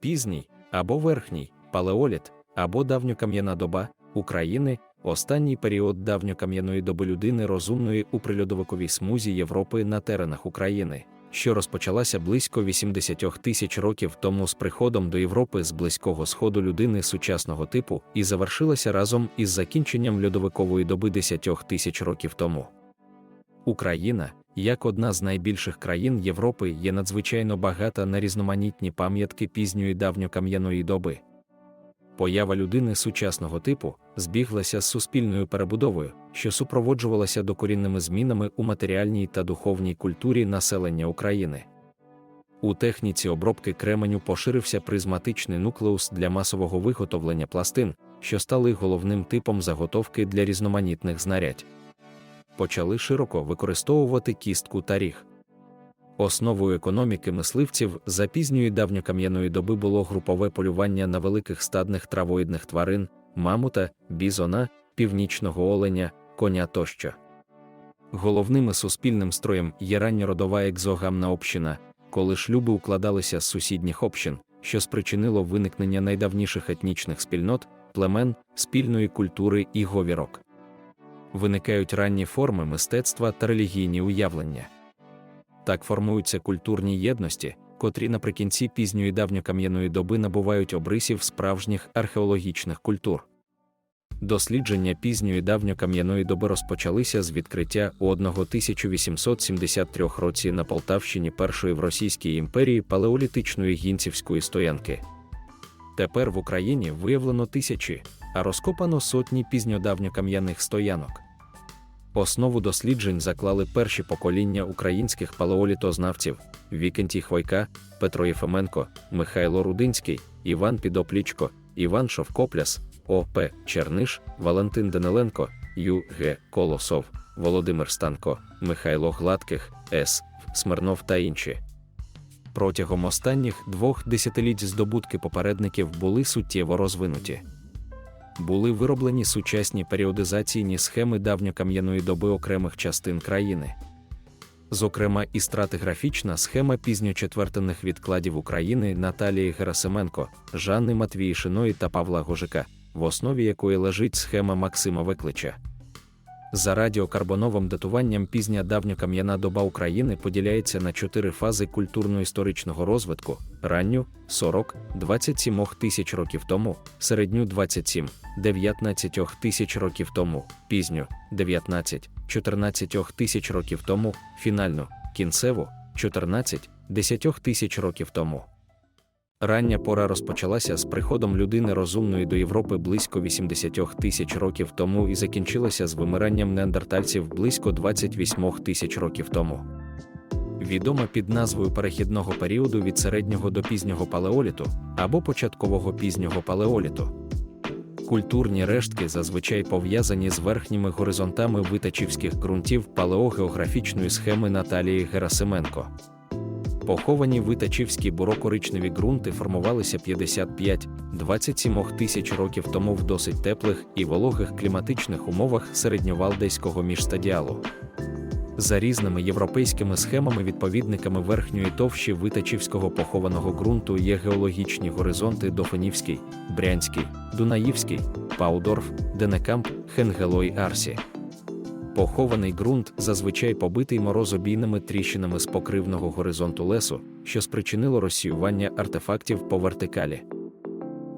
пізній або верхній палеоліт або давньокам'яна доба України, останній період давньокам'яної доби людини розумної у прильодовиковій смузі Європи на теренах України, що розпочалася близько 80 тисяч років тому з приходом до Європи з близького сходу людини сучасного типу і завершилася разом із закінченням льодовикової доби 10 тисяч років тому. Україна, як одна з найбільших країн Європи, є надзвичайно багата на різноманітні пам'ятки пізньої давньокам'яної доби. Поява людини сучасного типу збіглася з суспільною перебудовою, що супроводжувалася докорінними змінами у матеріальній та духовній культурі населення України. У техніці обробки кременю поширився призматичний нуклеус для масового виготовлення пластин, що стали головним типом заготовки для різноманітних знарядь. Почали широко використовувати кістку та ріг. Основою економіки мисливців за пізньої давньокам'яної доби було групове полювання на великих стадних травоїдних тварин, мамута, бізона, північного оленя, коня тощо. Головним суспільним строєм є ранньородова екзогамна община, коли шлюби укладалися з сусідніх общин, що спричинило виникнення найдавніших етнічних спільнот, племен, спільної культури і говірок. Виникають ранні форми мистецтва та релігійні уявлення. Так формуються культурні єдності, котрі наприкінці пізньої давньокам'яної доби набувають обрисів справжніх археологічних культур. Дослідження пізньої давньокам'яної доби розпочалися з відкриття у 1873 році на Полтавщині першої в Російській імперії палеолітичної гінцівської стоянки. Тепер в Україні виявлено тисячі, а розкопано сотні пізньодавньокам'яних стоянок. Основу досліджень заклали перші покоління українських палеолітознавців Вікентій Хвойка, Петро Єфименко, Михайло Рудинський, Іван Підоплічко, Іван Шовкопляс, О. П. Черниш, Валентин Даниленко, Ю. Г. Колосов, Володимир Станко, Михайло Гладких, С. Смирнов та інші. Протягом останніх двох десятиліть здобутки попередників були суттєво розвинуті були вироблені сучасні періодизаційні схеми давньокам'яної доби окремих частин країни. Зокрема, і стратиграфічна схема пізньочетвертинних відкладів України Наталії Герасименко, Жанни Матвіїшиної та Павла Гожика, в основі якої лежить схема Максима Виклича. За радіокарбоновим датуванням пізня давньокам'яна доба України поділяється на чотири фази культурно-історичного розвитку: ранню 40, 27 тисяч років тому, середню 27, 19 тисяч років тому, пізню 19, 14 тисяч років тому, фінальну, кінцеву 14, 10 тисяч років тому. Рання пора розпочалася з приходом людини розумної до Європи близько 80 тисяч років тому і закінчилася з вимиранням неандертальців близько 28 тисяч років тому. Відома під назвою перехідного періоду від середнього до пізнього палеоліту або початкового пізнього палеоліту. Культурні рештки зазвичай пов'язані з верхніми горизонтами витачівських ґрунтів палеогеографічної схеми Наталії Герасименко. Поховані витачівські бурокоричневі ґрунти формувалися 55-27 тисяч років тому в досить теплих і вологих кліматичних умовах середньовалдейського міжстадіалу. За різними європейськими схемами відповідниками верхньої товщі витачівського похованого ґрунту є геологічні горизонти Дофинівський, Брянський, Дунаївський, Паудорф, Денекамп, Хенгелой Арсі. Похований ґрунт зазвичай побитий морозобійними тріщинами з покривного горизонту лесу, що спричинило розсіювання артефактів по вертикалі.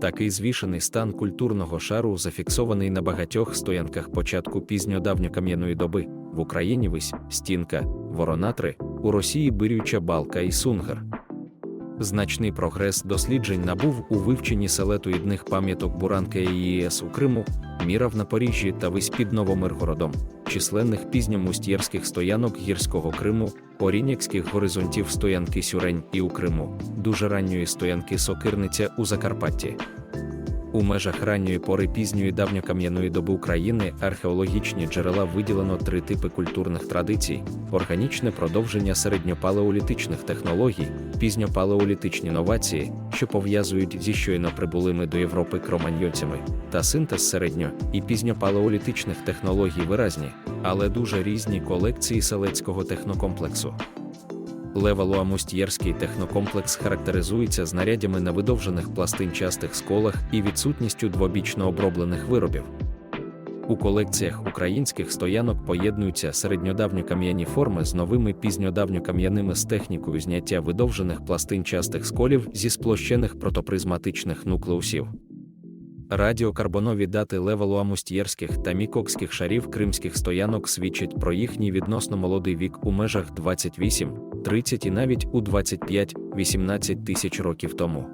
Такий звішений стан культурного шару зафіксований на багатьох стоянках початку пізньодавньокам'яної доби в Україні вись, стінка, воронатри, у Росії Бирюча балка і сунгар. Значний прогрес досліджень набув у вивченні селетоїдних пам'яток Буранка ЄС у Криму, Міра в Напоріжжі та весь під Новомиргородом, численних пізньомустєрських стоянок гірського Криму, порінякських горизонтів стоянки Сюрень і у Криму, дуже ранньої стоянки Сокирниця у Закарпатті. У межах ранньої пори пізньої давньокам'яної доби України археологічні джерела виділено три типи культурних традицій: органічне продовження середньопалеолітичних технологій, пізньопалеолітичні новації, що пов'язують зі щойно прибулими до Європи кроманьйонцями, та синтез середньо і пізньопалеолітичних технологій виразні, але дуже різні колекції селецького технокомплексу. Левалуамустьєрський технокомплекс характеризується знарядями на видовжених пластинчастих сколах і відсутністю двобічно оброблених виробів. У колекціях українських стоянок поєднуються середньодавньокам'яні форми з новими пізньодавньокам'яними з технікою зняття видовжених пластинчастих сколів зі сплощених протопризматичних нуклеусів. Радіокарбонові дати левелуамустьєрських та мікокських шарів кримських стоянок свідчать про їхній відносно молодий вік у межах 28, 30 і навіть у 25-18 тисяч років тому.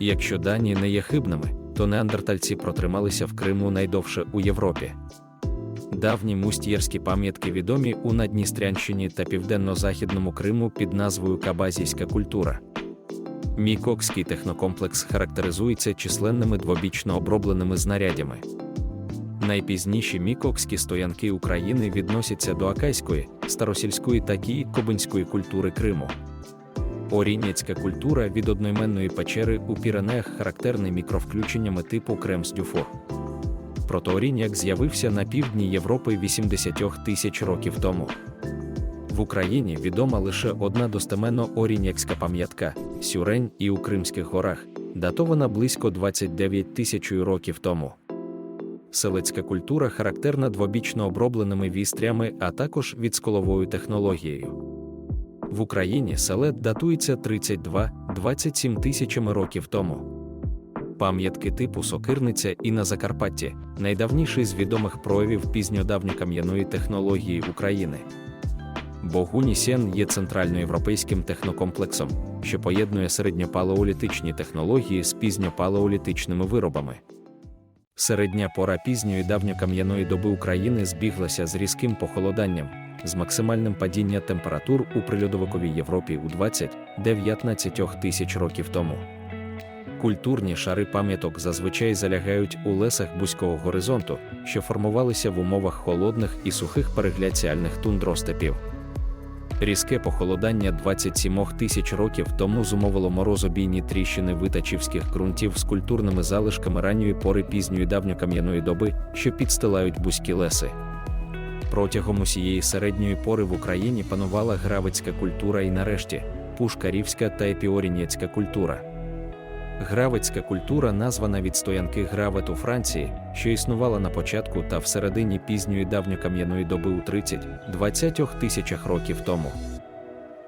Якщо дані не є хибними, то неандертальці протрималися в Криму найдовше у Європі. Давні мустьєрські пам'ятки відомі у Надністрянщині та південно-західному Криму під назвою Кабазійська культура. Мікокський технокомплекс характеризується численними двобічно обробленими знарядями. Найпізніші мікокські стоянки України відносяться до акайської, старосільської та київ-кобинської культури Криму. Орінєцька культура від одноіменної печери у Піренеях характерний мікровключеннями типу Кремс-Дюфор. Протоорінняк з'явився на півдні Європи 80 тисяч років тому. В Україні відома лише одна достеменно орінякська пам'ятка Сюрень і у Кримських горах, датована близько 29 тисяч років тому. Селецька культура характерна двобічно обробленими вістрями, а також відсколовою технологією. В Україні селет датується 32-27 тисячами років тому. Пам'ятки типу сокирниця і на Закарпатті найдавніший з відомих проявів пізньодавньокам'яної технології України. Богунісен є центральноєвропейським технокомплексом, що поєднує середньопалеолітичні технології з пізньопалеолітичними виробами. Середня пора пізньої давньокам'яної доби України збіглася з різким похолоданням, з максимальним падінням температур у прильодовиковій Європі у 20-19 тисяч років тому. Культурні шари пам'яток зазвичай залягають у лесах бузького горизонту, що формувалися в умовах холодних і сухих перегляціальних тундростепів. Різке похолодання 27 тисяч років тому зумовило морозобійні тріщини витачівських ґрунтів з культурними залишками ранньої пори пізньої давньокам'яної доби, що підстилають бузькі леси. Протягом усієї середньої пори в Україні панувала гравицька культура і нарешті пушкарівська та епіорінєцька культура. Гравицька культура названа від стоянки Гравет у Франції, що існувала на початку та всередині пізньої давньокам'яної доби у 30-20 тисячах років тому.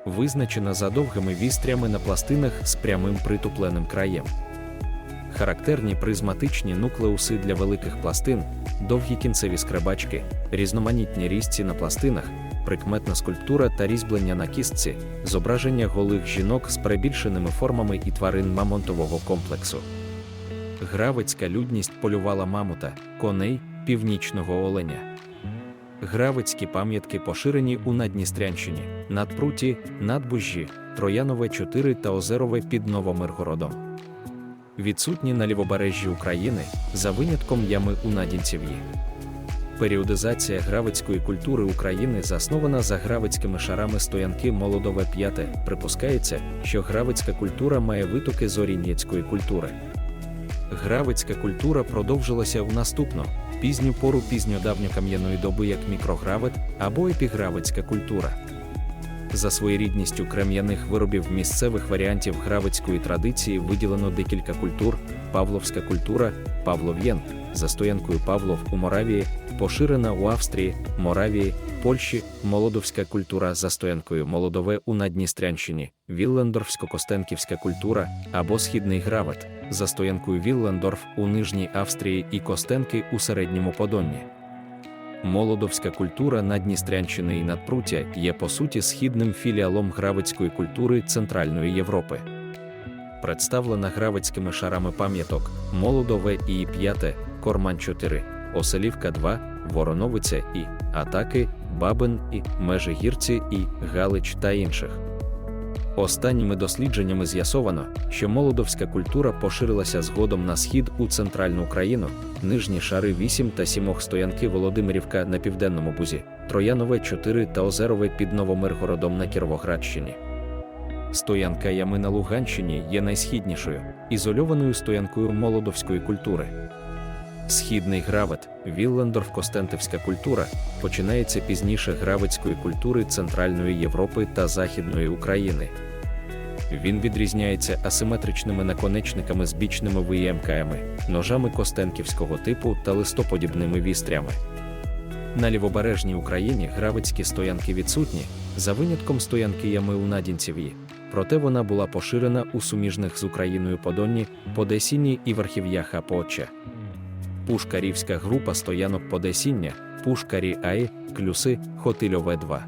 Визначена за довгими вістрями на пластинах з прямим притупленим краєм. Характерні призматичні нуклеуси для великих пластин, довгі кінцеві скребачки, різноманітні різці на пластинах, прикметна скульптура та різьблення на кістці, зображення голих жінок з перебільшеними формами і тварин мамонтового комплексу. Гравицька людність полювала мамута, коней, північного оленя. Гравицькі пам'ятки поширені у Надністрянщині, Надпруті, Надбужжі, Троянове 4 та Озерове під Новомиргородом. Відсутні на лівобережжі України за винятком ями у Надінців'ї. Періодизація гравицької культури України заснована за гравицькими шарами стоянки молодове п'яте. Припускається, що гравицька культура має витоки з орінєцької культури. Гравицька культура продовжилася у наступну пізню пору пізньодавньокам'яної доби як мікрогравит або епігравицька культура. За своєрідністю крем'яних виробів місцевих варіантів гравицької традиції виділено декілька культур: Павловська культура, Павлов'єн, за стоянкою Павлов у Моравії, поширена у Австрії, Моравії, Польщі, Молодовська культура за стоянкою Молодове у Надністрянщині, Віллендорфсько-Костенківська культура або Східний Гравет, за стоянкою Віллендорф у Нижній Австрії і Костенки у середньому Подонні. Молодовська культура Надністрянщини і Надпруття є по суті східним філіалом гравицької культури Центральної Європи. Представлена гравицькими шарами пам'яток Молодове і П'яте, Корман 4, Оселівка 2, Вороновиця і Атаки, Бабин і Межигірці і Галич та інших. Останніми дослідженнями з'ясовано, що молодовська культура поширилася згодом на схід у центральну Україну, нижні шари 8 та 7 стоянки Володимирівка на південному бузі, Троянове 4 та Озерове під Новомиргородом на Кіровоградщині. Стоянка Ями на Луганщині є найсхіднішою, ізольованою стоянкою молодовської культури. Східний гравет, Віллендорф-Костентівська культура, починається пізніше гравецької культури Центральної Європи та Західної України. Він відрізняється асиметричними наконечниками з бічними виємками, ножами костенківського типу та листоподібними вістрями. На лівобережній Україні гравецькі стоянки відсутні, за винятком стоянки ями у Надінців'ї, проте вона була поширена у суміжних з Україною Подонні, Подесінні і Верхів'ях Апоча. Пушкарівська група стоянок Подесіння, Пушкарі Аї, Клюси, Хотильове 2.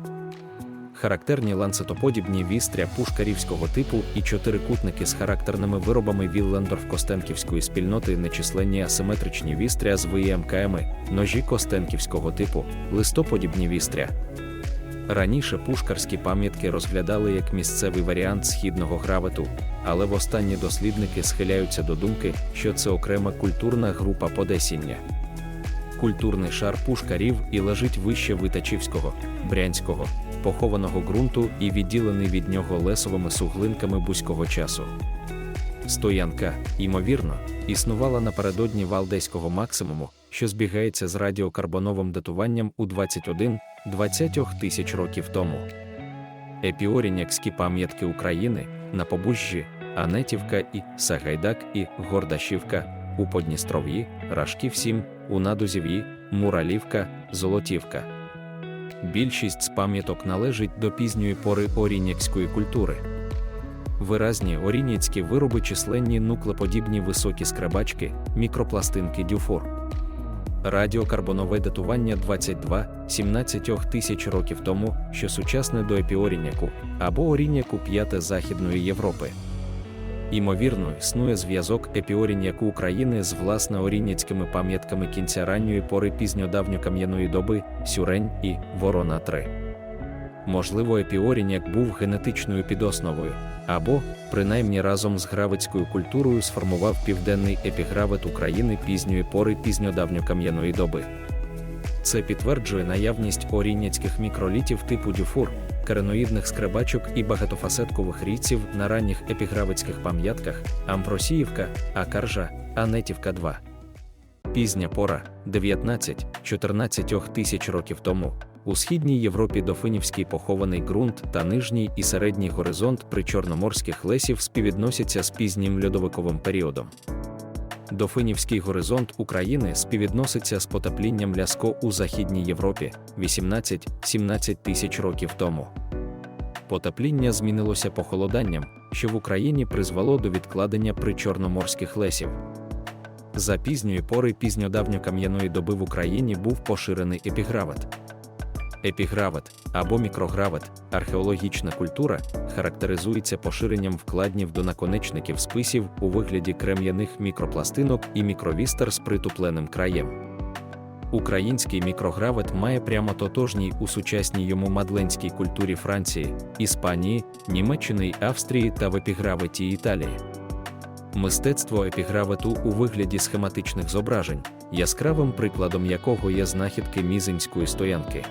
Характерні ланцетоподібні вістря пушкарівського типу і чотирикутники з характерними виробами Віллендорф-Костенківської спільноти нечисленні асиметричні вістря з виємками, ножі Костенківського типу, листоподібні вістря. Раніше пушкарські пам'ятки розглядали як місцевий варіант східного гравету, але востанні дослідники схиляються до думки, що це окрема культурна група подесіння. Культурний шар пушкарів і лежить вище Витачівського, Брянського, похованого ґрунту і відділений від нього лесовими суглинками бузького часу. Стоянка, ймовірно, існувала напередодні валдейського максимуму, що збігається з радіокарбоновим датуванням у 21-20 тисяч років тому. Епіорінякські пам'ятки України на Побужжі, Анетівка і Сагайдак і Гордашівка, у Подністров'ї, Рашків 7, у Надузів'ї, Муралівка, Золотівка. Більшість з пам'яток належить до пізньої пори орінякської культури. Виразні орінєцькі вироби численні нуклеподібні високі скребачки, мікропластинки дюфор. Радіокарбонове датування 22-17 тисяч років тому, що сучасне до епіоріняку або орінняку п'яте Західної Європи. Імовірно, існує зв'язок епіорінняку України з власне орінняцькими пам'ятками кінця ранньої пори пізньодавньокам'яної доби, Сюрень і Ворона 3. Можливо, епіоріняк був генетичною підосновою, або, принаймні разом з гравецькою культурою сформував південний епігравет України пізньої пори пізньодавньокам'яної доби. Це підтверджує наявність орінняцьких мікролітів типу дюфур, кареноїдних скребачок і багатофасеткових рійців на ранніх епігравицьких пам'ятках Амбросіївка, Акаржа, Анетівка 2. Пізня пора 19-14 тисяч років тому. У східній Європі дофинівський похований ґрунт та нижній і середній горизонт причорноморських лесів співвідносяться з пізнім льодовиковим періодом. Дофинівський горизонт України співвідноситься з потеплінням ляско у Західній Європі 18-17 тисяч років тому. Потепління змінилося похолоданням, що в Україні призвело до відкладення причорноморських лесів. За пізньої пори пізньодавньокам'яної доби в Україні був поширений епігравет. Епігравет або мікрогравет, археологічна культура, характеризується поширенням вкладнів до наконечників списів у вигляді крем'яних мікропластинок і мікровістер з притупленим краєм. Український мікрогравет має прямо тотожній у сучасній йому мадленській культурі Франції, Іспанії, Німеччини Австрії та в епіграветі Італії. Мистецтво епігравету у вигляді схематичних зображень, яскравим прикладом якого є знахідки мізинської стоянки.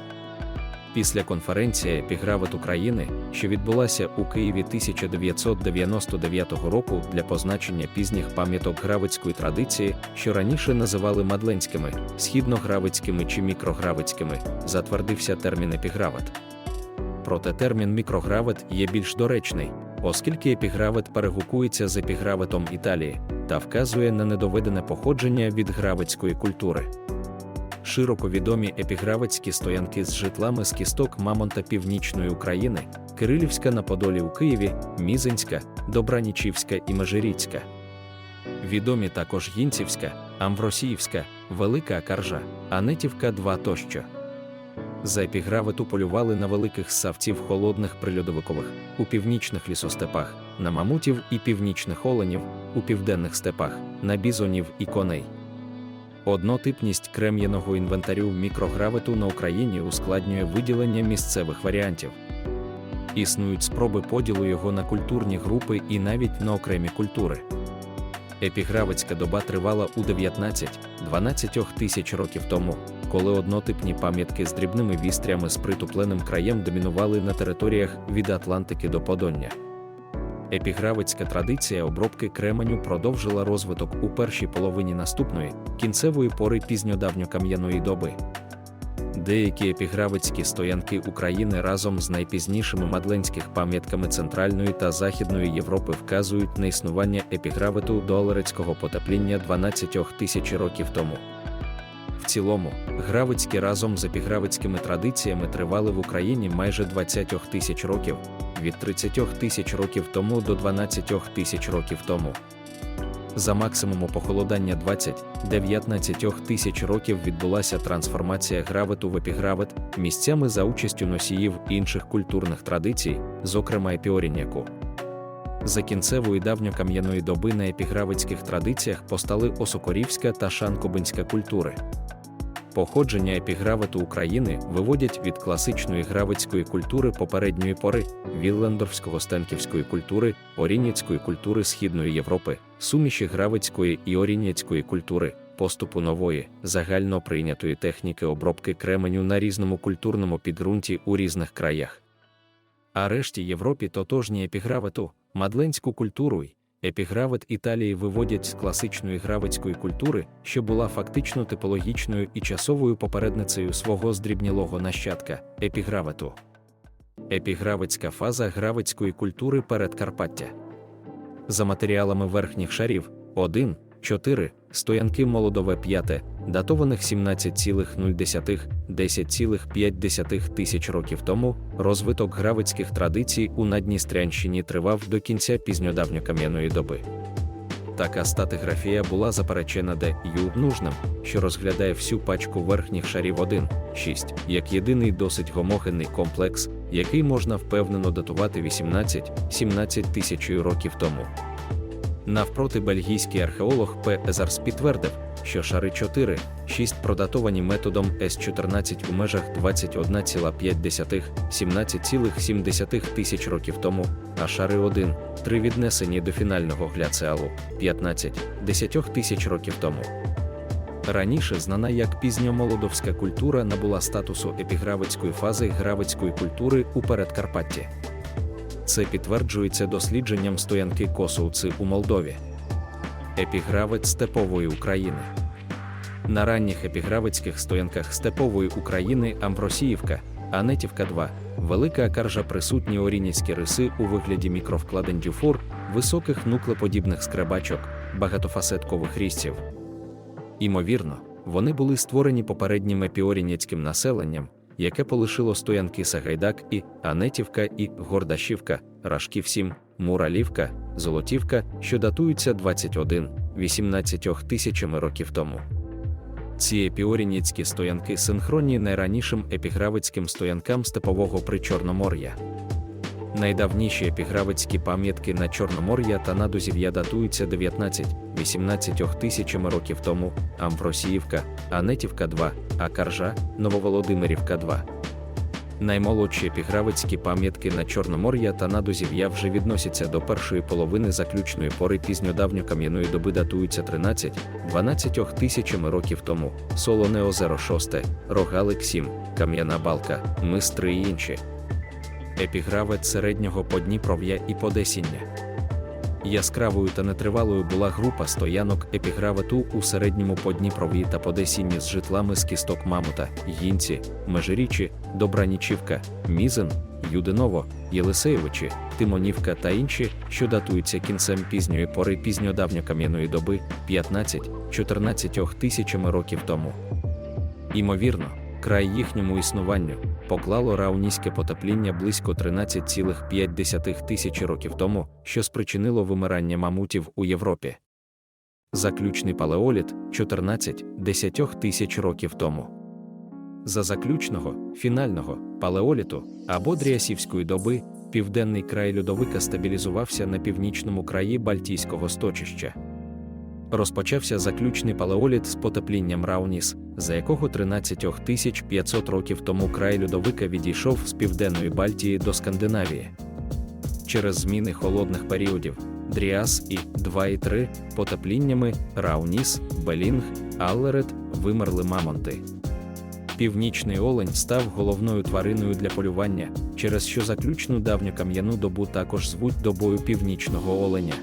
Після конференції Епігравет України, що відбулася у Києві 1999 року для позначення пізніх пам'яток гравицької традиції, що раніше називали мадленськими, східногравицькими чи мікрогравицькими, затвердився термін епігравет. Проте термін мікрогравет є більш доречний, оскільки епігравет перегукується з епіграветом Італії та вказує на недоведене походження від гравицької культури широко відомі епігравецькі стоянки з житлами з кісток Мамонта Північної України, Кирилівська на Подолі у Києві, Мізинська, Добранічівська і Межиріцька. Відомі також Гінцівська, Амвросіївська, Велика Каржа, Анетівка 2 тощо. За епігравету полювали на великих ссавців холодних прильодовикових, у північних лісостепах, на мамутів і північних оленів, у південних степах, на бізонів і коней. Однотипність крем'яного інвентарю мікрогравиту на Україні ускладнює виділення місцевих варіантів. Існують спроби поділу його на культурні групи і навіть на окремі культури. Епігравицька доба тривала у 19-12 тисяч років тому, коли однотипні пам'ятки з дрібними вістрями з притупленим краєм домінували на територіях від Атлантики до Подоння. Епігравицька традиція обробки кременю продовжила розвиток у першій половині наступної кінцевої пори пізньодавньокам'яної доби. Деякі епігравицькі стоянки України разом з найпізнішими мадленських пам'ятками Центральної та Західної Європи вказують на існування епігравиту до алерецького потепління 12 тисяч років тому. В цілому, гравицькі разом з епігравицькими традиціями тривали в Україні майже 20 тисяч років, від 30 тисяч років тому до 12 тисяч років тому. За максимуму похолодання 20-19 тисяч років відбулася трансформація гравиту в епігравит місцями за участю носіїв інших культурних традицій, зокрема епіорінняку. За кінцевої давньокам'яної доби на епігравицьких традиціях постали осокорівська та шанкобинська культури. Походження епігравиту України виводять від класичної гравицької культури попередньої пори, віллендорфського стенківської культури, орініцької культури Східної Європи, суміші гравицької і орініцької культури, поступу нової, загально прийнятої техніки обробки кременю на різному культурному підґрунті у різних краях. А решті Європі тотожні епігравиту, мадленську культуру й Епігравит Італії виводять з класичної гравицької культури, що була фактично типологічною і часовою попередницею свого здрібнілого нащадка епігравиту. Епігравицька фаза гравицької культури передкарпаття. За матеріалами верхніх шарів 1, 4, стоянки молодове 5, датованих 17,0-10,5 тисяч років тому, розвиток гравицьких традицій у Надністрянщині тривав до кінця пізньодавньокам'яної доби. Така статиграфія була заперечена де Ю нужним, що розглядає всю пачку верхніх шарів 1, 6, як єдиний досить гомогенний комплекс, який можна впевнено датувати 18-17 тисяч років тому. Навпроти бельгійський археолог П. Езарс підтвердив, що шари 4, 6 продатовані методом С14 у межах 21,5 17,7 тисяч років тому, а шари 1, 3 віднесені до фінального гляцеалу 15 10 тисяч років тому. Раніше знана як пізньомолодовська культура набула статусу епігравицької фази гравицької культури у Передкарпатті. Це підтверджується дослідженням стоянки Косовці у Молдові. Епігравець степової України. На ранніх епігравицьких стоянках степової України Амбросіївка, Анетівка 2, велика каржа присутні орініцькі риси у вигляді мікровкладень дюфур, високих нуклеподібних скребачок, багатофасеткових різців. Імовірно, вони були створені попереднім епіорініцьким населенням, яке полишило стоянки Сагайдак і Анетівка і Гордашівка, Рашків 7, Муралівка, Золотівка, що датуються 21-18 тисячами років тому. Ці епіорініцькі стоянки синхронні найранішим епігравицьким стоянкам степового причорномор'я. Найдавніші епігравицькі пам'ятки на Чорномор'я та Надузів'я датуються 19-18 тисячами років тому, Амфросіївка, Анетівка 2, а Каржа, Нововолодимирівка 2. Наймолодші епігравицькі пам'ятки на Чорномор'я та Надузів'я вже відносяться до першої половини заключної пори пізньодавньокам'яної доби датуються 13-12 тисячами років тому, Солоне озеро 6, Рогалик 7, Кам'яна Балка, Мистри і інші епігравець середнього Подніпров'я і Подесіння. Яскравою та нетривалою була група стоянок епігравету у середньому Подніпров'ї та Подесінні з житлами з кісток Мамута, Гінці, Межирічі, Добранічівка, Мізен, Юдиново, Єлисеєвичі, Тимонівка та інші, що датуються кінцем пізньої пори пізньодавньокам'яної доби 15-14 тисячами років тому. Імовірно, край їхньому існуванню поклало рауніське потепління близько 13,5 тисячі років тому, що спричинило вимирання мамутів у Європі. Заключний палеоліт 14-10 тисяч років тому. За заключного, фінального палеоліту або дріасівської доби південний край льодовика стабілізувався на північному краї Бальтійського сточища розпочався заключний палеоліт з потеплінням Рауніс, за якого 13 500 років тому край льодовика відійшов з південної Бальтії до Скандинавії. Через зміни холодних періодів Дріас і 2 і 3 потепліннями Рауніс, Белінг, Аллерет вимерли мамонти. Північний олень став головною твариною для полювання, через що заключну давньокам'яну добу також звуть добою північного оленя.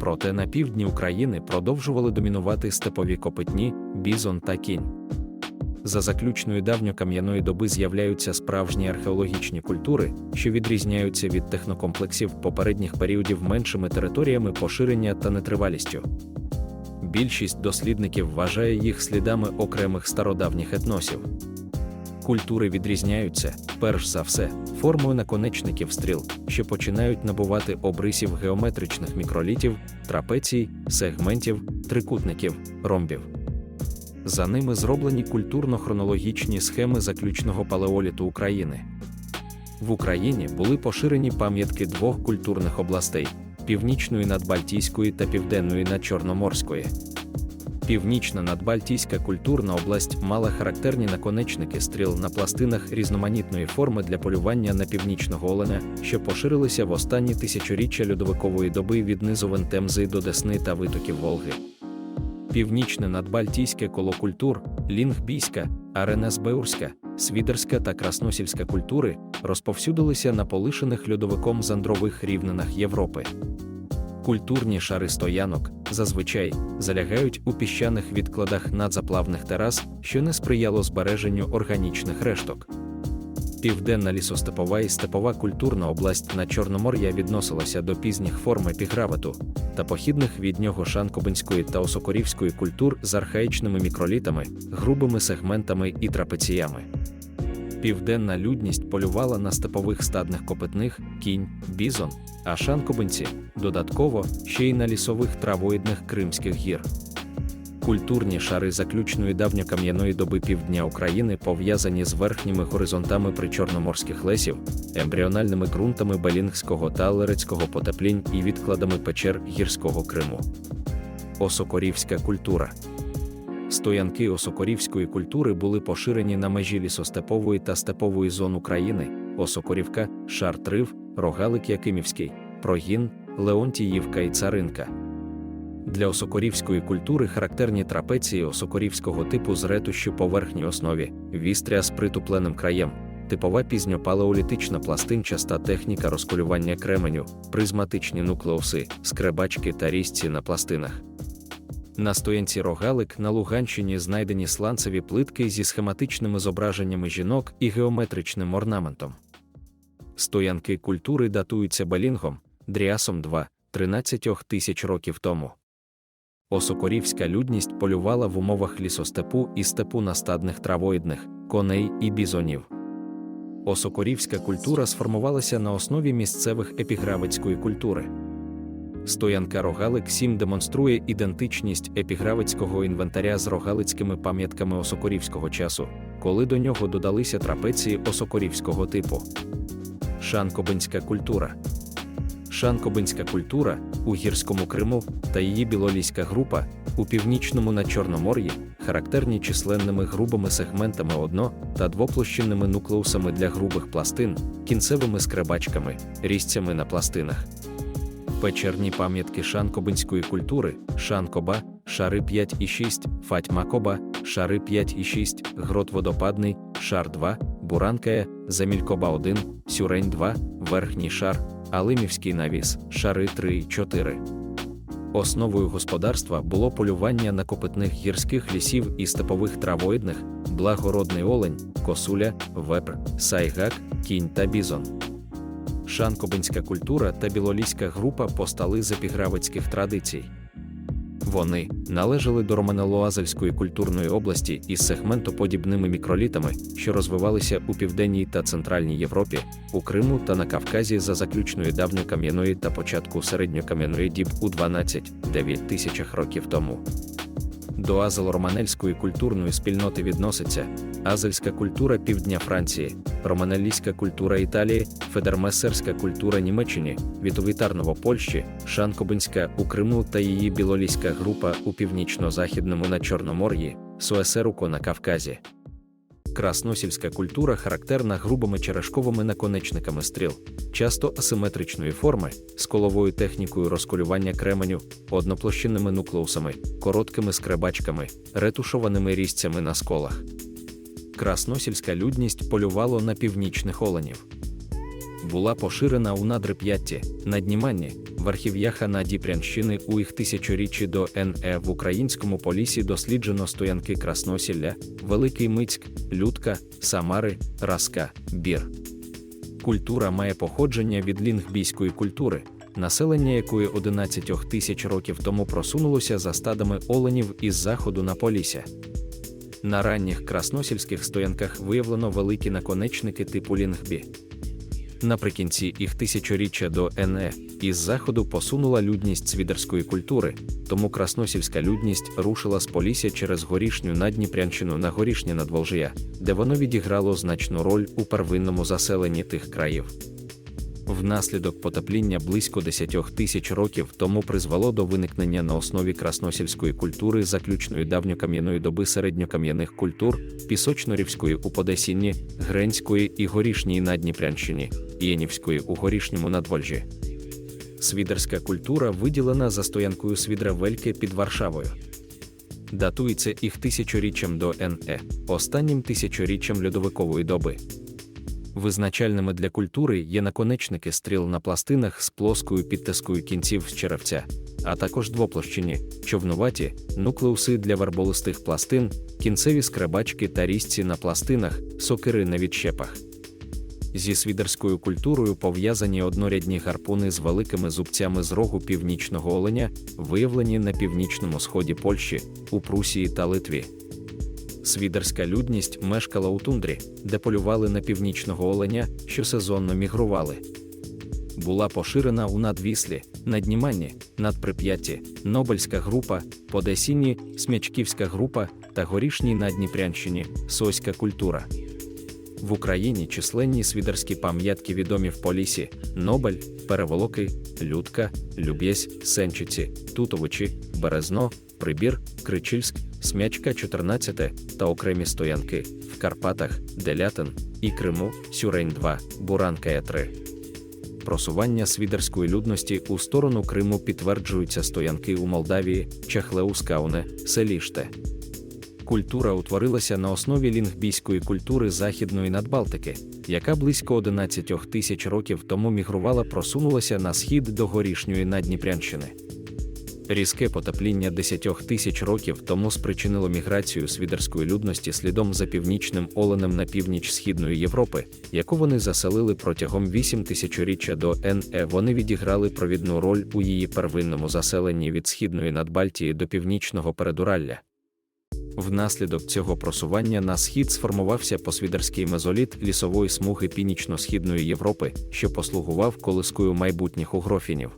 Проте на півдні України продовжували домінувати степові копитні, бізон та кінь. За заключною давньокам'яної доби з'являються справжні археологічні культури, що відрізняються від технокомплексів попередніх періодів меншими територіями поширення та нетривалістю. Більшість дослідників вважає їх слідами окремих стародавніх етносів. Культури відрізняються, перш за все, формою наконечників стріл, що починають набувати обрисів геометричних мікролітів, трапецій, сегментів, трикутників, ромбів. За ними зроблені культурно-хронологічні схеми заключного палеоліту України. В Україні були поширені пам'ятки двох культурних областей північної надбальтійської та південної надчорноморської. Північна надбальтійська культурна область мала характерні наконечники стріл на пластинах різноманітної форми для полювання на північного оленя, що поширилися в останні тисячоріччя льодовикової доби від низовин Темзи до Десни та витоків Волги. Північне надбальтійське коло культур, лінгбійська, аренесбеурська, свідерська та красносільська культури розповсюдилися на полишених льодовиком зандрових рівнинах Європи. Культурні шари стоянок зазвичай залягають у піщаних відкладах надзаплавних терас, що не сприяло збереженню органічних решток. Південна лісостепова і степова культурна область на Чорномор'я відносилася до пізніх форм епігравату та похідних від нього шанкобинської та осокорівської культур з архаїчними мікролітами, грубими сегментами і трапеціями. Південна людність полювала на степових стадних копитних, кінь, бізон, а шанкобинці додатково ще й на лісових травоїдних Кримських гір. Культурні шари заключної давньокам'яної доби півдня України пов'язані з верхніми горизонтами причорноморських лесів, ембріональними ґрунтами Белінгського та Лерецького потеплінь і відкладами печер гірського Криму. Осокорівська культура Стоянки осокорівської культури були поширені на межі лісостепової та степової зон України, Осокорівка, Шартрив, Рогалик Якимівський, Прогін, Леонтіївка і Царинка. Для осокорівської культури характерні трапеції осокорівського типу з ретущу поверхній основі, вістря з притупленим краєм, типова пізньопалеолітична пластинчаста техніка розколювання кременю, призматичні нуклеуси, скребачки та різці на пластинах. На стоянці рогалик на Луганщині знайдені сланцеві плитки зі схематичними зображеннями жінок і геометричним орнаментом. Стоянки культури датуються Белінгом, Дріасом 2, 13 тисяч років тому. Осокорівська людність полювала в умовах лісостепу і степу настадних травоїдних, коней і бізонів. Осокорівська культура сформувалася на основі місцевих епігравицької культури. Стоянка Рогалик 7 демонструє ідентичність епігравицького інвентаря з рогалицькими пам'ятками осокорівського часу, коли до нього додалися трапеції осокорівського типу. Шанкобинська культура. Шанкобинська культура у гірському Криму та її білоліська група у північному на Чорномор'ї характерні численними грубими сегментами одно- та двоплощинними нуклеусами для грубих пластин, кінцевими скребачками, різцями на пластинах. Печерні пам'ятки шанкобинської культури, шанкоба, шари 5 і 6, фатьмакоба, шари 5 і 6, грот водопадний, шар 2, буранкая, замількоба 1, сюрень 2, верхній шар, алимівський навіс, шари 3 і 4. Основою господарства було полювання на копитних гірських лісів і степових травоїдних, благородний олень, косуля, вепр, сайгак, кінь та бізон. Шанкобинська культура та білоліська група постали з епігравицьких традицій. Вони належали до романелоазельської культурної області із сегментоподібними мікролітами, що розвивалися у південній та центральній Європі, у Криму та на Кавказі за заключної давньокам'яної та початку середньокам'яної діб у 12-9 тисячах років тому. До азело-романельської культурної спільноти відноситься азельська культура півдня Франції, романелійська культура Італії, федермесерська культура Німеччини, вітовітарного Польщі, Шанкобинська у Криму та її білоліська група у північно-західному на Чорномор'ї, Суесеруко на Кавказі. Красносільська культура характерна грубими черешковими наконечниками стріл, часто асиметричної форми, з коловою технікою розколювання кременю, одноплощинними нуклеусами, короткими скребачками, ретушованими різцями на сколах. красносільська людність полювало на північних оленів. Була поширена у надрип'ятті, на Дніманні, в архів'яха на Діпрянщини у їх тисячоріччі до НЕ в українському полісі досліджено стоянки Красносілля, Великий Мицьк, Людка, Самари, Раска, Бір. Культура має походження від лінгбійської культури, населення якої 11 тисяч років тому просунулося за стадами оленів із заходу на Полісся. На ранніх красносільських стоянках виявлено великі наконечники типу лінгбі. Наприкінці їх тисячоріччя до НЕ із заходу посунула людність свідерської культури, тому красносівська людність рушила з Полісся через горішню надніпрянщину на горішнє надволжія, де воно відіграло значну роль у первинному заселенні тих країв. Внаслідок потепління близько 10 тисяч років тому призвело до виникнення на основі красносільської культури заключної давньокам'яної доби середньокам'яних культур, пісочнорівської у Подесінні, Гренської і горішній на Дніпрянщині, Єнівської у горішньому надвольжі. Свідерська культура виділена за стоянкою свідра Вельки під Варшавою. Датується їх тисячоріччям до НЕ, останнім тисячоріччям льодовикової доби. Визначальними для культури є наконечники стріл на пластинах з плоскою підтискою кінців з черевця, а також двоплощині, човнуваті, нуклеуси для верболистих пластин, кінцеві скребачки та різці на пластинах, сокири на відщепах. Зі свідерською культурою пов'язані однорядні гарпуни з великими зубцями з рогу північного оленя, виявлені на північному сході Польщі, у Прусії та Литві. Свідерська людність мешкала у тундрі, де полювали на північного оленя, що сезонно мігрували. Була поширена у надвіслі, надніманні, надприп'ятті, Нобельська група, Подесінні, Смячківська група та горішній Надніпрянщині, Соська культура. В Україні численні свідерські пам'ятки відомі в Полісі, Нобель, Переволоки, Людка, Люб'єсь, Сенчиці, Тутовичі, Березно, Прибір, Кричильськ, Смячка 14 та окремі стоянки в Карпатах, Делятин і Криму, Сюрень 2, Буранкая 3. Просування свідерської людності у сторону Криму підтверджуються стоянки у Молдавії, Чахлеускауне, Селіште. Культура утворилася на основі лінгбійської культури Західної Надбалтики, яка близько 11 тисяч років тому мігрувала просунулася на схід до горішньої Надніпрянщини. Різке потепління 10 тисяч років тому спричинило міграцію свідерської людності слідом за північним оленем на північ Східної Європи, яку вони заселили протягом 8 тисячоріччя до НЕ. Вони відіграли провідну роль у її первинному заселенні від східної Надбальтії до північного передуралля. Внаслідок цього просування на схід сформувався посвідерський мезоліт лісової смуги північно-східної Європи, що послугував колискою майбутніх угрофінів.